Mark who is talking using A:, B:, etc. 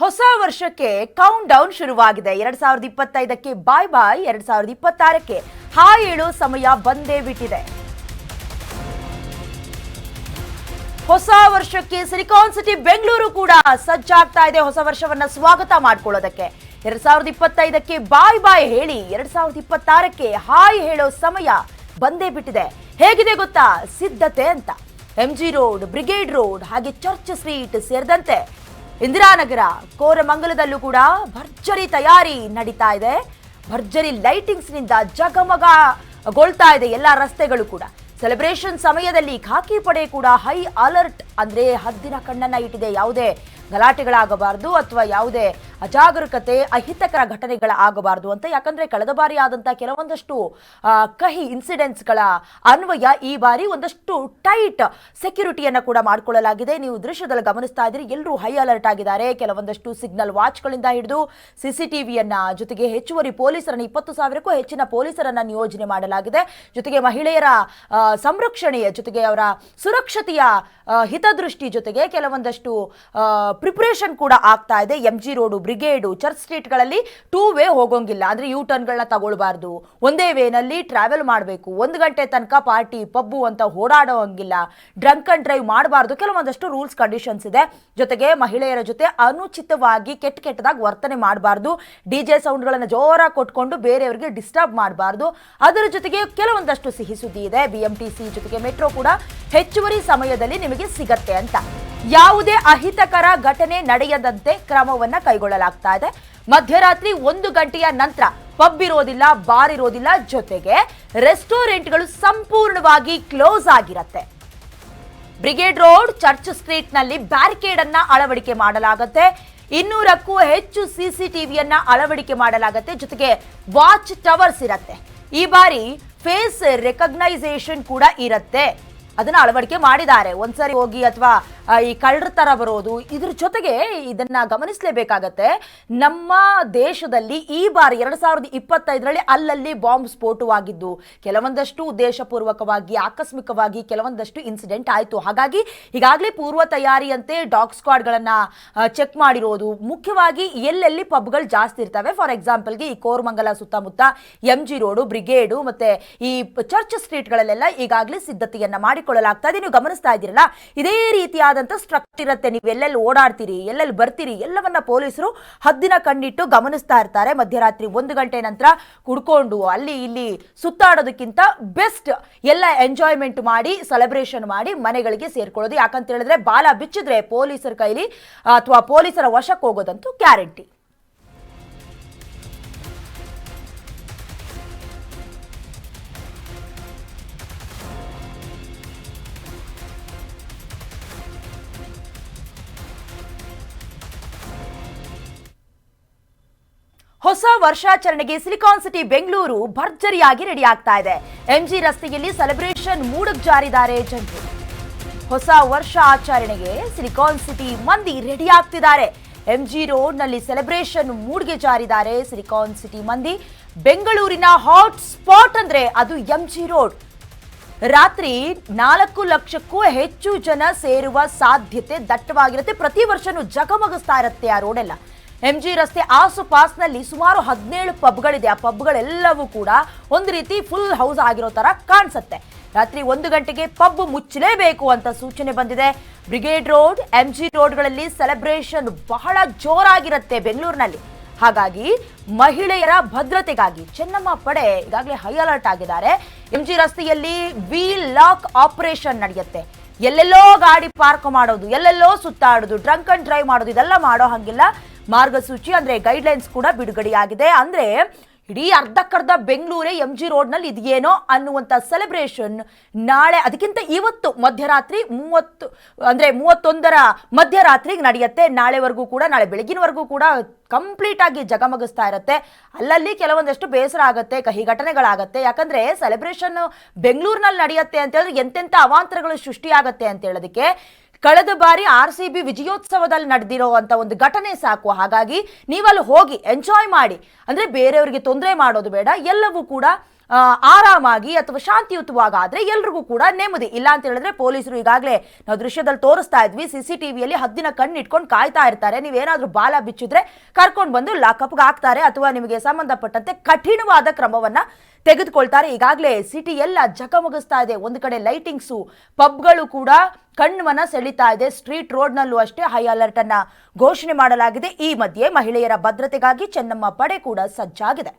A: ಹೊಸ ವರ್ಷಕ್ಕೆ count down ಶುರುವಾಗಿದೆ. ಎರಡ್ ಸಾವಿರದ ಇಪ್ಪತ್ತೈದಕ್ಕೆ ಬಾಯ್ ಬಾಯ್ ಎರಡ್ ಸಾವಿರದ ಇಪ್ಪತ್ತಾರಕ್ಕೆ ಹಾಯ್ ಹೇಳೋ ಸಮಯ ಬಂದೇ ಬಿಟ್ಟಿದೆ. ಹೊಸ ವರ್ಷಕ್ಕೆ ಸಿಲಿಕಾನ್ ಸಿಟಿ ಬೆಂಗಳೂರು ಕೂಡ ಸಜ್ಜಾಗ್ತಾ ಇದೆ ಹೊಸ ವರ್ಷವನ್ನ ಸ್ವಾಗತ ಮಾಡ್ಕೊಳ್ಳೋದಕ್ಕೆ. ಎರಡ್ ಸಾವಿರದ ಇಪ್ಪತ್ತೈದಕ್ಕೆ ಬಾಯ್ ಬಾಯ್ ಹೇಳಿ, ಎರಡ್ ಸಾವಿರದ ಇಪ್ಪತ್ತಾರಕ್ಕೆ ಹಾಯ್ ಹೇಳೋ ಸಮಯ ಬಂದೇ ಬಿಟ್ಟಿದೆ. ಹೇಗಿದೆ ಗೊತ್ತಾ? ಸಿದ್ಧತೆ ಅಂತ. M G road brigade road ಹಾಗೆ ಚರ್ಚ್ ಸ್ಟ್ರೀಟ್ ಸೇರಿದಂತೆ ಇಂದಿರಾನಗರ, ಕೋರಮಂಗಲದಲ್ಲೂ ಕೂಡ ಭರ್ಜರಿ ತಯಾರಿ ನಡೀತಾ ಇದೆ. ಭರ್ಜರಿ ಲೈಟಿಂಗ್ಸ್ನಿಂದ ಜಗಮಗಗೊಳ್ತಾ ಇದೆ ಎಲ್ಲ ರಸ್ತೆಗಳು ಕೂಡ. ಸೆಲೆಬ್ರೇಷನ್ ಸಮಯದಲ್ಲಿ ಖಾಕಿ ಪಡೆ ಕೂಡ ಹೈ ಅಲರ್ಟ್ ಅಂದ್ರೆ ಹದ್ದಿನ ಕಣ್ಣನ್ನ ಇಟ್ಟಿದೆ. ಯಾವುದೇ ಗಲಾಟೆಗಳಾಗಬಾರದು ಅಥವಾ ಯಾವುದೇ ಅಜಾಗರೂಕತೆ ಅಹಿತಕರ ಘಟನೆಗಳ ಆಗಬಾರದು ಅಂತ. ಯಾಕಂದ್ರೆ ಕಳೆದ ಬಾರಿ ಆದಂತಹ ಕೆಲವೊಂದಷ್ಟು ಕಹಿ ಇನ್ಸಿಡೆಂಟ್ಸ್ಗಳ ಅನ್ವಯ ಈ ಬಾರಿ ಒಂದಷ್ಟು ಟೈಟ್ ಸೆಕ್ಯೂರಿಟಿಯನ್ನು ಕೂಡ ಮಾಡಿಕೊಳ್ಳಲಾಗಿದೆ. ನೀವು ದೃಶ್ಯದಲ್ಲಿ ಗಮನಿಸ್ತಾ ಇದ್ದೀರಿ. ಎಲ್ಲರೂ ಹೈ ಅಲರ್ಟ್ ಆಗಿದ್ದಾರೆ. ಕೆಲವೊಂದಷ್ಟು ಸಿಗ್ನಲ್ ವಾಚ್ಗಳಿಂದ ಹಿಡಿದು ಸಿಸಿಟಿವಿಯನ್ನ ಜೊತೆಗೆ ಹೆಚ್ಚುವರಿ ಪೊಲೀಸರನ್ನು ಇಪ್ಪತ್ತು ಸಾವಿರಕ್ಕೂ ಹೆಚ್ಚಿನ ಪೊಲೀಸರನ್ನ ನಿಯೋಜನೆ ಮಾಡಲಾಗಿದೆ. ಜೊತೆಗೆ ಮಹಿಳೆಯರ ಸಂರಕ್ಷಣೆಯ ಜೊತೆಗೆ ಅವರ ಸುರಕ್ಷತೆಯ ಆ, ಹಿತದೃಷ್ಟಿ ಜೊತೆಗೆ ಕೆಲವೊಂದಷ್ಟು ಪ್ರಿಪರೇಷನ್ ಕೂಡ ಆಗ್ತಾ ಇದೆ. M G road brigade church ಸ್ಟ್ರೀಟ್ಗಳಲ್ಲಿ two way ಹೋಗೋಂಗಿಲ್ಲ. ಅಂದ್ರೆ ಯೂ ಟರ್ನ್ಗಳನ್ನ ತಗೊಳ್ಬಾರ್ದು. ಒಂದೇ ವೇನಲ್ಲಿ ಟ್ರಾವೆಲ್ ಮಾಡಬೇಕು. ಒಂದು ಗಂಟೆ ತನಕ ಪಾರ್ಟಿ ಪಬ್ಬು ಅಂತ ಓಡಾಡೋಂಗಿಲ್ಲ. ಡ್ರಂಕ್ ಅಂಡ್ ಡ್ರೈವ್ ಮಾಡಬಾರ್ದು. ಕೆಲವೊಂದಷ್ಟು ರೂಲ್ಸ್ ಕಂಡೀಷನ್ಸ್ ಇದೆ. ಜೊತೆಗೆ ಮಹಿಳೆಯರ ಜೊತೆ ಅನುಚಿತವಾಗಿ, ಕೆಟ್ಟ ಕೆಟ್ಟದಾಗಿ ವರ್ತನೆ ಮಾಡಬಾರ್ದು. ಡಿ ಜೆ ಸೌಂಡ್ಗಳನ್ನು ಜೋರಾಗಿ ಕೊಟ್ಕೊಂಡು ಬೇರೆಯವರಿಗೆ ಡಿಸ್ಟರ್ಬ್ ಮಾಡಬಾರ್ದು. ಅದರ ಜೊತೆಗೆ ಕೆಲವೊಂದಷ್ಟು ಸಿಹಿ ಸುದ್ದಿ ಇದೆ. ಬಿ ಎಂ ಟಿ ಸಿ ಜೊತೆಗೆ ಮೆಟ್ರೋ ಕೂಡ ಹೆಚ್ಚುವರಿ ಸಮಯದಲ್ಲಿ ನಿಮಗೆ ಸಿಗತ್ತೆ. ಅಂತ. ಯಾವುದೇ ಅಹಿತಕರ ಘಟನೆ ನಡೆಯದಂತೆ ಕ್ರಮವನ್ನ ಕೈಗೊಳ್ಳಲಾಗ್ತಾ ಇದೆ. ಮಧ್ಯರಾತ್ರಿ ಒಂದು ಗಂಟೆಯ ನಂತರ ಪಬ್ ಇರೋದಿಲ್ಲ ಬಾರ್ ಇರೋದಿಲ್ಲ ಜೊತೆಗೆ ರೆಸ್ಟೋರೆಂಟ್ಗಳು ಸಂಪೂರ್ಣವಾಗಿ ಕ್ಲೋಸ್ ಆಗಿರತ್ತೆ. ಬ್ರಿಗೇಡ್ ರೋಡ್, ಚರ್ಚ್ ಸ್ಟ್ರೀಟ್ನಲ್ಲಿ ಬ್ಯಾರಿಕೇಡ್ ಅನ್ನ ಅಳವಡಿಕೆ ಮಾಡಲಾಗುತ್ತೆ. ಇನ್ನೂರಕ್ಕೂ ಹೆಚ್ಚು ಸಿಸಿಟಿವಿಯನ್ನ ಅಳವಡಿಕೆ ಮಾಡಲಾಗುತ್ತೆ. ಜೊತೆಗೆ ವಾಚ್ ಟವರ್ಸ್ ಇರತ್ತೆ. ಈ ಬಾರಿ ಫೇಸ್ ರೆಕಗ್ನೈಸೇಷನ್ ಕೂಡ ಇರತ್ತೆ. ಅದನ್ನ ಅಳವಡಿಕೆ ಮಾಡಿದ್ದಾರೆ. ಒಂದ್ಸರಿ ಹೋಗಿ ಅಥವಾ ಈ ಕಳ್ಳರ ತರ ಬರೋದು, ಇದ್ರ ಜೊತೆಗೆ ಇದನ್ನ ಗಮನಿಸಲೇಬೇಕಾಗತ್ತೆ. ನಮ್ಮ ದೇಶದಲ್ಲಿ ಈ ಬಾರಿ ಎರಡ್ ಸಾವಿರದ ಇಪ್ಪತ್ತೈದರಲ್ಲಿ ಅಲ್ಲಲ್ಲಿ ಬಾಂಬ್ ಸ್ಫೋಟವಾಗಿದ್ದು, ಕೆಲವೊಂದಷ್ಟು ಉದ್ದೇಶಪೂರ್ವಕವಾಗಿ, ಆಕಸ್ಮಿಕವಾಗಿ ಕೆಲವೊಂದಷ್ಟು ಇನ್ಸಿಡೆಂಟ್ ಆಯಿತು. ಹಾಗಾಗಿ ಈಗಾಗಲೇ ಪೂರ್ವ ತಯಾರಿಯಂತೆ ಡಾಗ್ ಸ್ಕ್ವಾಡ್ಗಳನ್ನ ಚೆಕ್ ಮಾಡಿರೋದು. ಮುಖ್ಯವಾಗಿ ಎಲ್ಲೆಲ್ಲಿ ಪಬ್ಗಳು ಜಾಸ್ತಿ ಇರ್ತವೆ? ಫಾರ್ ಎಕ್ಸಾಂಪಲ್ಗೆ ಈ ಕೋರ್ಮಂಗಲ ಸುತ್ತಮುತ್ತ ಎಂ ಜಿ ರೋಡು, ಬ್ರಿಗೇಡು ಮತ್ತೆ ಈ ಚರ್ಚ್ ಸ್ಟ್ರೀಟ್ಗಳಲ್ಲೆಲ್ಲ ಈಗಾಗಲೇ ಸಿದ್ಧತೆಯನ್ನ ಮಾಡಿಕೊಳ್ಳಲಾಗ್ತಾ ಇದೆ ನೀವು ಗಮನಿಸ್ತಾ ಇದ್ದೀರಲ್ಲ, ಇದೇ ರೀತಿಯಾದಂಥ ಸ್ಟ್ರಕ್ಚರ್ ಇರುತ್ತೆ. ನೀವು ಎಲ್ಲೆಲ್ಲಿ ಓಡಾಡ್ತೀರಿ, ಎಲ್ಲೆಲ್ಲಿ ಬರ್ತೀರಿ, ಎಲ್ಲವನ್ನ ಪೊಲೀಸರು ಹದ್ದಿನ ಕಣ್ಣಿಟ್ಟು ಗಮನಿಸ್ತಾ ಇರ್ತಾರೆ. ಮಧ್ಯರಾತ್ರಿ ಒಂದು ಗಂಟೆ ನಂತರ ಕುಡ್ಕೊಂಡು ಅಲ್ಲಿ ಇಲ್ಲಿ ಸುತ್ತಾಡೋದಕ್ಕಿಂತ ಬೆಸ್ಟ್ ಎಲ್ಲ ಎಂಜಾಯ್ಮೆಂಟ್ ಮಾಡಿ ಸೆಲೆಬ್ರೇಷನ್ ಮಾಡಿ ಮನೆಗಳಿಗೆ ಸೇರ್ಕೊಳ್ಳೋದು. ಯಾಕಂತ ಹೇಳಿದ್ರೆ, ಬಾಲ ಬಿಚ್ಚಿದ್ರೆ ಪೊಲೀಸರ ಕೈಲಿ ಅಥವಾ ಪೊಲೀಸರ ವಶಕ್ಕೆ ಹೋಗೋದಂತೂ ಗ್ಯಾರಂಟಿ ಹೊಸ ವರ್ಷಾಚರಣೆಗೆ ಸಿಲಿಕಾನ್ ಸಿಟಿ ಬೆಂಗಳೂರು ಭರ್ಜರಿಯಾಗಿ ರೆಡಿ ಆಗ್ತಾ ಇದೆ. ಎಂಜಿ ರಸ್ತೆಯಲ್ಲಿ ಸೆಲೆಬ್ರೇಷನ್ ಮೂಡಕ್ ಜಾರಿದ್ದಾರೆ ಜನರು. ಹೊಸ ವರ್ಷ ಆಚರಣೆಗೆ ಸಿಲಿಕಾನ್ ಸಿಟಿ ಮಂದಿ ರೆಡಿ ಆಗ್ತಿದ್ದಾರೆ. ಎಂಜಿ ರೋಡ್ನಲ್ಲಿ ಸೆಲೆಬ್ರೇಷನ್ ಮೂಡ್ಗೆ ಜಾರಿದ್ದಾರೆ ಸಿಲಿಕಾನ್ ಸಿಟಿ ಮಂದಿ. ಬೆಂಗಳೂರಿನ ಹಾಟ್ ಸ್ಪಾಟ್ ಅಂದ್ರೆ ಅದು ಎಂಜಿ ರೋಡ್. ರಾತ್ರಿ ನಾಲ್ಕು ಲಕ್ಷಕ್ಕೂ ಹೆಚ್ಚು ಜನ ಸೇರುವ ಸಾಧ್ಯತೆ ದಟ್ಟವಾಗಿರುತ್ತೆ. ಪ್ರತಿ ವರ್ಷನೂ ಜಗಮಗಿಸ್ತಾ ಇರುತ್ತೆ ಆ ರೋಡೆಲ್ಲ ಎಂ ಜಿ ರಸ್ತೆ ಆಸುಪಾಸ್ನಲ್ಲಿ ಸುಮಾರು ಹದಿನೇಳು ಪಬ್ಗಳಿದೆ. ಆ ಪಬ್ಗಳೆಲ್ಲವೂ ಕೂಡ ಒಂದು ರೀತಿ ಫುಲ್ ಹೌಸ್ ಆಗಿರೋ ತರ ಕಾಣಿಸುತ್ತೆ. ರಾತ್ರಿ ಒಂದು ಗಂಟೆಗೆ ಪಬ್ ಮುಚ್ಚಲೇಬೇಕು ಅಂತ ಸೂಚನೆ ಬಂದಿದೆ. ಬ್ರಿಗೇಡ್ ರೋಡ್ ಎಂ ಜಿ ರೋಡ್ಗಳಲ್ಲಿ ಸೆಲೆಬ್ರೇಷನ್ ಬಹಳ ಜೋರಾಗಿರುತ್ತೆ ಬೆಂಗಳೂರಿನಲ್ಲಿ. ಹಾಗಾಗಿ ಮಹಿಳೆಯರ ಭದ್ರತೆಗಾಗಿ ಚೆನ್ನಮ್ಮ ಪಡೆ ಈಗಾಗಲೇ ಹೈ ಅಲರ್ಟ್ ಆಗಿದ್ದಾರೆ. ಎಂಜಿ ರಸ್ತೆಯಲ್ಲಿ ವೀಲ್ ಲಾಕ್ ಆಪರೇಷನ್ ನಡೆಯುತ್ತೆ. ಎಲ್ಲೆಲ್ಲೋ ಗಾಡಿ ಪಾರ್ಕ್ ಮಾಡೋದು, ಎಲ್ಲೆಲ್ಲೋ ಸುತ್ತಾಡೋದು ಡ್ರಂಕ್ ಅಂಡ್ ಡ್ರೈವ್ ಮಾಡೋದು, ಇದೆಲ್ಲ ಮಾಡೋ ಹಂಗಿಲ್ಲ. ಮಾರ್ಗಸೂಚಿ ಅಂದ್ರೆ ಗೈಡ್ಲೈನ್ಸ್ ಕೂಡ ಬಿಡುಗಡೆಯಾಗಿದೆ. ಅಂದ್ರೆ ಇಡೀ ಅರ್ಧಕ್ಕರ್ಧ ಬೆಂಗಳೂರೇ ಎಂ ಜಿ ರೋಡ್ನಲ್ಲಿ ಇದೆಯೇನೋ ಅನ್ನುವಂಥ ಸೆಲೆಬ್ರೇಷನ್ ನಾಳೆ ಅದಕ್ಕಿಂತ ಇವತ್ತು ಮಧ್ಯರಾತ್ರಿ ಮೂವತ್ತು, ಅಂದರೆ ಮೂವತ್ತೊಂದರ ಮಧ್ಯರಾತ್ರಿಗೆ ನಡೆಯುತ್ತೆ. ನಾಳೆವರೆಗೂ ಕೂಡ, ನಾಳೆ ಬೆಳಗಿನವರೆಗೂ ಕೂಡ ಕಂಪ್ಲೀಟ್ ಆಗಿ ಜಗಮಗಿಸ್ತಾ ಇರುತ್ತೆ. ಅಲ್ಲಲ್ಲಿ ಕೆಲವೊಂದಷ್ಟು ಬೇಸರ ಆಗುತ್ತೆ ಕಹಿ ಘಟನೆಗಳಾಗತ್ತೆ ಯಾಕಂದ್ರೆ ಸೆಲೆಬ್ರೇಷನ್ ಬೆಂಗಳೂರಿನಲ್ಲಿ ನಡೆಯುತ್ತೆ ಅಂತ ಹೇಳಿದ್ರೆ ಎಂತೆಂಥ ಅವಾಂತರಗಳು ಸೃಷ್ಟಿಯಾಗುತ್ತೆ ಅಂತ ಹೇಳೋದಕ್ಕೆ ಕಳೆದ ಬಾರಿ ಆರ್ ಸಿ ಬಿ ವಿಜಯೋತ್ಸವದಲ್ಲಿ ನಡೆದಿರುವಂತ ಒಂದು ಘಟನೆ ಸಾಕು. ಹಾಗಾಗಿ ನೀವಲ್ಲಿ ಹೋಗಿ ಎಂಜಾಯ್ ಮಾಡಿ. ಅಂದ್ರೆ ಬೇರೆಯವರಿಗೆ ತೊಂದರೆ ಮಾಡೋದು ಬೇಡ. ಎಲ್ಲವೂ ಕೂಡ ಆರಾಮಾಗಿ ಅಥವಾ ಶಾಂತಿಯುತವಾಗಾದ್ರೆ ಎಲ್ರಿಗೂ ಕೂಡ ನೆಮ್ಮದಿ. ಇಲ್ಲ ಅಂತ ಹೇಳಿದ್ರೆ ಪೊಲೀಸರು ಈಗಾಗಲೇ ನಾವು ದೃಶ್ಯದಲ್ಲಿ ತೋರಿಸ್ತಾ ಇದ್ವಿ ಸಿ ಸಿ ಟಿವಿಯಲ್ಲಿ ಹದ್ದಿನ ಕಣ್ಣು ಇಟ್ಕೊಂಡು ಕಾಯ್ತಾ ಇರ್ತಾರೆ. ನೀವೇನಾದ್ರೂ ಬಾಲ ಬಿಚ್ಚಿದ್ರೆ ಕರ್ಕೊಂಡು ಬಂದು ಲಾಕಪ್ಗೆ ಹಾಕ್ತಾರೆ ಅಥವಾ ನಿಮಗೆ ಸಂಬಂಧಪಟ್ಟಂತೆ ಕಠಿಣವಾದ ಕ್ರಮವನ್ನ ತೆಗೆದುಕೊಳ್ತಾರೆ. ಈಗಾಗಲೇ ಸಿಟಿ ಎಲ್ಲ ಜಗಮಗಿಸ್ತಾ ಇದೆ. ಒಂದು ಕಡೆ ಲೈಟಿಂಗ್ಸು, ಪಬ್ಗಳು ಕೂಡ ಕಣ್ಮನ ಸೆಳಿತಾ ಇದೆ. ಸ್ಟ್ರೀಟ್ ರೋಡ್ನಲ್ಲೂ ಅಷ್ಟೇ ಹೈ ಅಲರ್ಟ್ ಅನ್ನ ಘೋಷಣೆ ಮಾಡಲಾಗಿದೆ. ಈ ಮಧ್ಯೆ ಮಹಿಳೆಯರ ಭದ್ರತೆಗಾಗಿ ಚೆನ್ನಮ್ಮ ಪಡೆ ಕೂಡ ಸಜ್ಜಾಗಿದೆ.